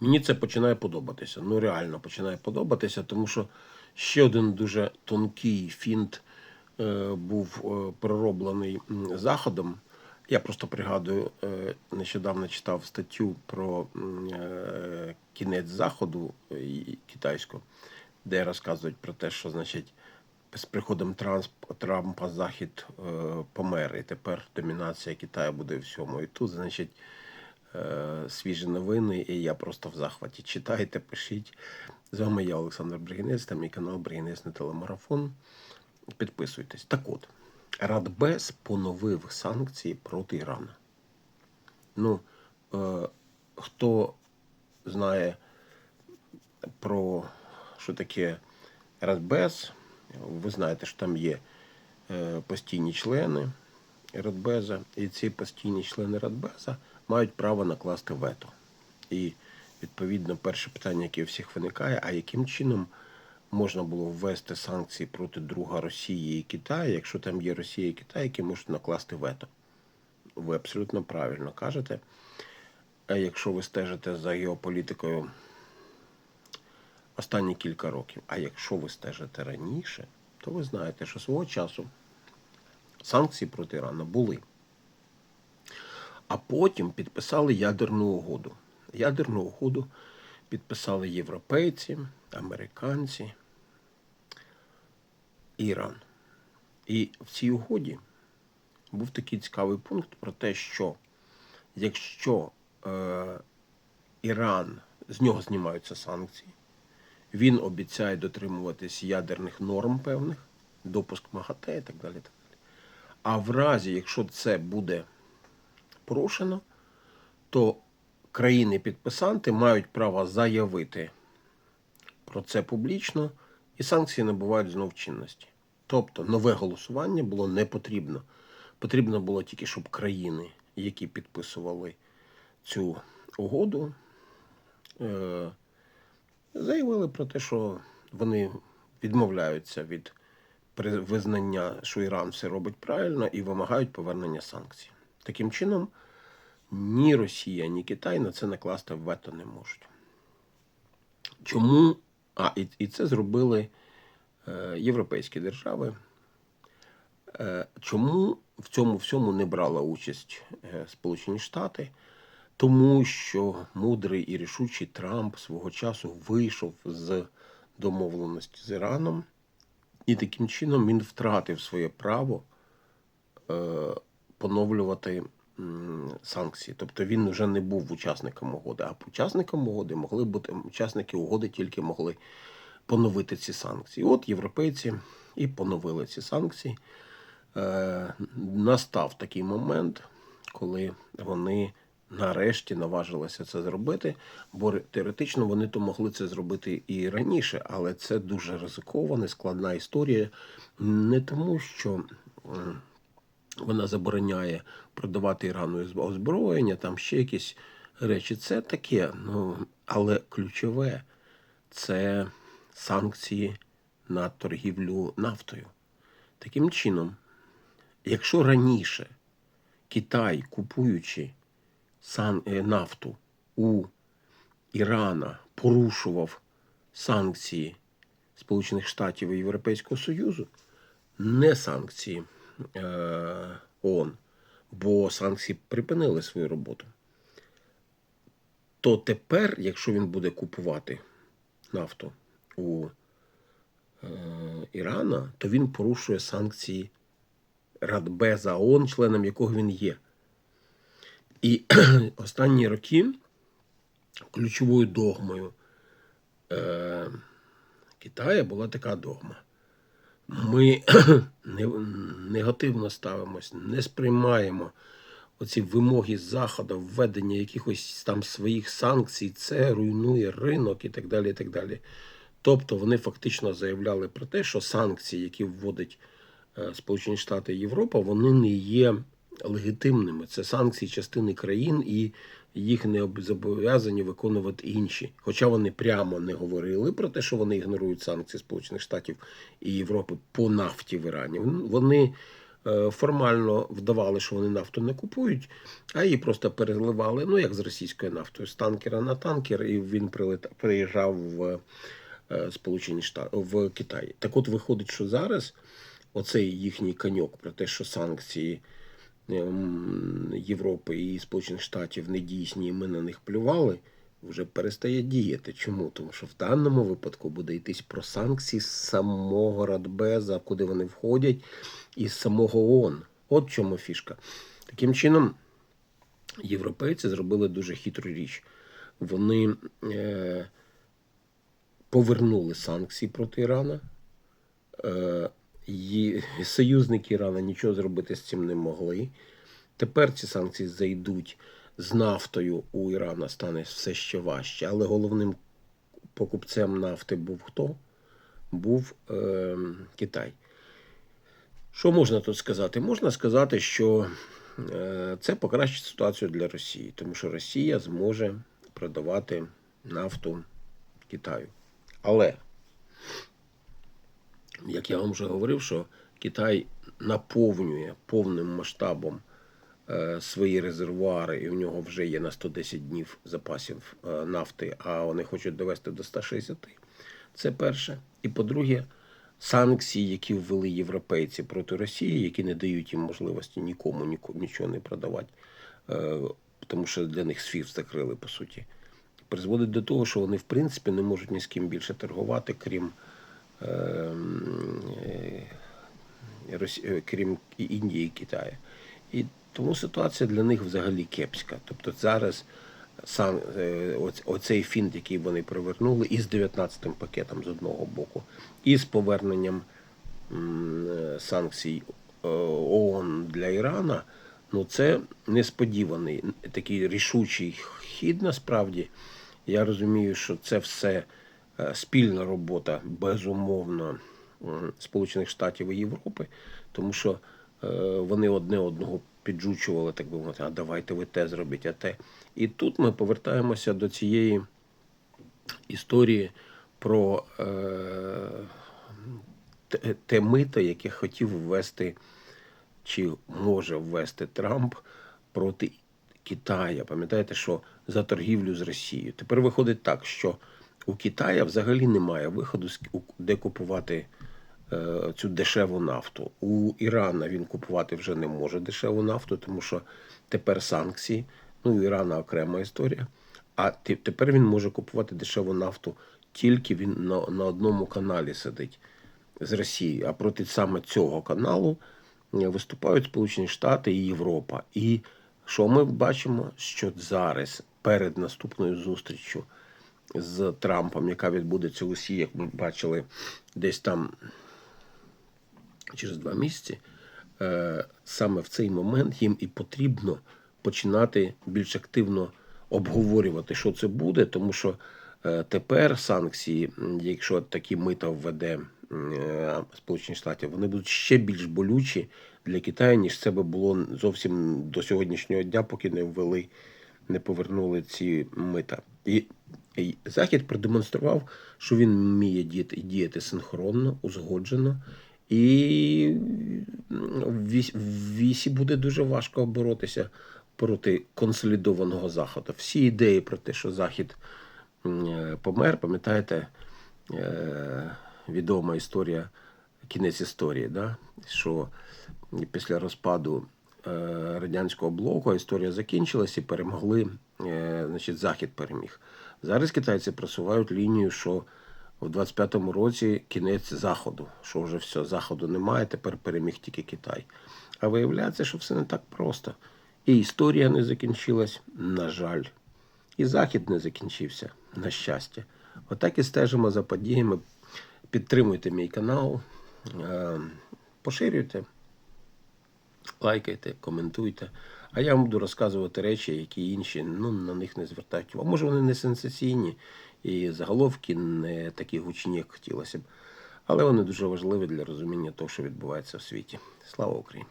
Мені це починає подобатися. Ну, реально починає подобатися, тому що ще один дуже тонкий фінт е, був е, пророблений заходом. Я просто пригадую, е, нещодавно читав статтю про е, кінець заходу е, китайського, де розказують про те, що значить з приходом Трамп- Трампа Захід е, помер, і тепер домінація Китаю буде всьому. І тут, значить, свіжі новини, і я просто в захваті. Читайте, пишіть. З вами я, Олександр Бригінець, та мій канал Бригінець на телемарафон. Підписуйтесь. Так от, Радбез поновив санкції проти Ірана. Ну, е, хто знає про що таке Радбез, ви знаєте, що там є е, постійні члени Радбеза, і ці постійні члени Радбеза мають право накласти вето. І відповідно перше питання, яке у всіх виникає, а яким чином можна було ввести санкції проти друга Росії і Китаю, якщо там є Росія і Китай, які можуть накласти вето? Ви абсолютно правильно кажете. А якщо ви стежите за геополітикою останні кілька років, а якщо ви стежите раніше, то ви знаєте, що свого часу санкції проти Ірану були. А потім підписали ядерну угоду. Ядерну угоду підписали європейці, американці, Іран. І в цій угоді був такий цікавий пункт про те, що якщо е, Іран з нього знімаються санкції, він обіцяє дотримуватись ядерних норм певних, допуск МАГАТЕ і так далі. Так далі. А в разі, якщо це буде порушено, то країни-підписанти мають право заявити про це публічно, і санкції набувають знов чинності. Тобто нове голосування було не потрібно. Потрібно було тільки, щоб країни, які підписували цю угоду, е, заявили про те, що вони відмовляються від визнання, що Іран все робить правильно, і вимагають повернення санкцій. Таким чином, ні Росія, ні Китай на це накласти вето не можуть. Чому? А, і, і це зробили е, європейські держави. Е, чому в цьому всьому не брала участь е, Сполучені Штати? Тому що мудрий і рішучий Трамп свого часу вийшов з домовленості з Іраном, і таким чином він втратив своє право е, поновлювати санкції. Тобто він вже не був учасником угоди, а учасником угоди могли бути учасники угоди тільки могли поновити ці санкції. От європейці і поновили ці санкції. Е, настав такий момент, коли вони нарешті наважилися це зробити, бо теоретично вони то могли це зробити і раніше, але це дуже ризикована, складна історія. Не тому, що вона забороняє продавати Ірану озброєння, там ще якісь речі. Це таке, ну, але ключове це санкції на торгівлю нафтою. Таким чином, якщо раніше Китай, купуючи е, нафту у Ірана, порушував санкції Сполучених Штатів і Європейського Союзу, не санкції ООН, бо санкції припинили свою роботу. То тепер, якщо він буде купувати нафту у е, Ірана, то він порушує санкції Радбеза ООН, членом якого він є. І останні роки ключовою догмою е, Китаю була така догма. Ми не, негативно ставимось, не сприймаємо оці вимоги Заходу, введення якихось там своїх санкцій, це руйнує ринок і так далі. І так далі. Тобто вони фактично заявляли про те, що санкції, які вводить е, Сполучені Штати і Європа, вони не є легітимними. Це санкції частини країн, і їх не зобов'язані виконувати інші. Хоча вони прямо не говорили про те, що вони ігнорують санкції Сполучених Штатів і Європи по нафті в Ірані. Вони е, формально вдавали, що вони нафту не купують, а її просто переливали, ну як з російською нафтою, з танкера на танкер, і він приїжджав в е, Сполучені Штати в Китай. Так от виходить, що зараз оцей їхній каньок про те, що санкції Європи і Сполучених Штатів не дійсні, і ми на них плювали, вже перестає діяти. Чому? Тому що в даному випадку буде йтись про санкції з самого Радбеза, куди вони входять, і з самого ООН. От чому фішка. Таким чином, європейці зробили дуже хитру річ. Вони е, повернули санкції проти Ірана. Е, і союзники Ірана нічого зробити з цим не могли. Тепер ці санкції зайдуть з нафтою у Ірана стане все ще важче. Але головним покупцем нафти був хто? Був е, Китай. Що можна тут сказати? Можна сказати, що е, це покращить ситуацію для Росії, тому що Росія зможе продавати нафту Китаю. Але, як я вам вже говорив, що Китай наповнює повним масштабом е, свої резервуари, і у нього вже є на 110 днів запасів е, нафти, а вони хочуть довести до 160. Це перше. І по-друге, санкції, які ввели європейці проти Росії, які не дають їм можливості нікому нічого не продавати, е, тому що для них СВІФТ закрили, по суті, призводить до того, що вони в принципі не можуть ні з ким більше торгувати, крім. Е, е, крім Індії і Китаю. І тому ситуація для них взагалі кепська. Тобто зараз сам е, оцей фінт, який вони привернули, із 19-м пакетом з одного боку, і з поверненням е, санкцій ООН для Ірана, ну це несподіваний такий рішучий хід насправді. Я розумію, що це все спільна робота, безумовно, Сполучених Штатів і Європи, тому що е, вони одне одного піджучували, так би мовити, а давайте ви те зробіть, а те. І тут ми повертаємося до цієї історії про е, те мито, яке хотів ввести чи може ввести Трамп проти Китая. Пам'ятаєте, що за торгівлю з Росією. Тепер виходить так, що у Китая взагалі немає виходу, де купувати е, цю дешеву нафту. У Ірана він купувати вже не може дешеву нафту, тому що тепер санкції. Ну, у Ірана окрема історія. А тепер він може купувати дешеву нафту тільки він на, на одному каналі сидить з Росії. А проти саме цього каналу е, виступають Сполучені Штати і Європа. І що ми бачимо? Що зараз, перед наступною зустрічю з Трампом, яка відбудеться в Росії, як ми бачили, десь там через два місяці, е, саме в цей момент їм і потрібно починати більш активно обговорювати, що це буде, тому що е, тепер санкції, якщо такі мита введе е, Сполучені Штати, вони будуть ще більш болючі для Китаю, ніж це би було зовсім до сьогоднішнього дня, поки не ввели, не повернули ці мита. І, Захід продемонстрував, що він вміє діяти, діяти синхронно, узгоджено. І в вісі буде дуже важко боротися проти консолідованого Заходу. Всі ідеї про те, що Захід помер, пам'ятаєте, е, відома історія, кінець історії, да? що після розпаду е, радянського блоку історія закінчилась і перемогли, е, значить, Захід переміг. Зараз китайці просувають лінію, що в 25-му році кінець Заходу, що вже все, Заходу немає, тепер переміг тільки Китай. А виявляється, що все не так просто. І історія не закінчилась, на жаль. І Захід не закінчився, на щастя. Отак і стежимо за подіями. Підтримуйте мій канал, е, поширюйте, лайкайте, коментуйте. А я вам буду розказувати речі, які інші ну, на них не звертають увагу. Може, вони не сенсаційні і заголовки не такі гучні, як хотілося б. Але вони дуже важливі для розуміння того, що відбувається в світі. Слава Україні!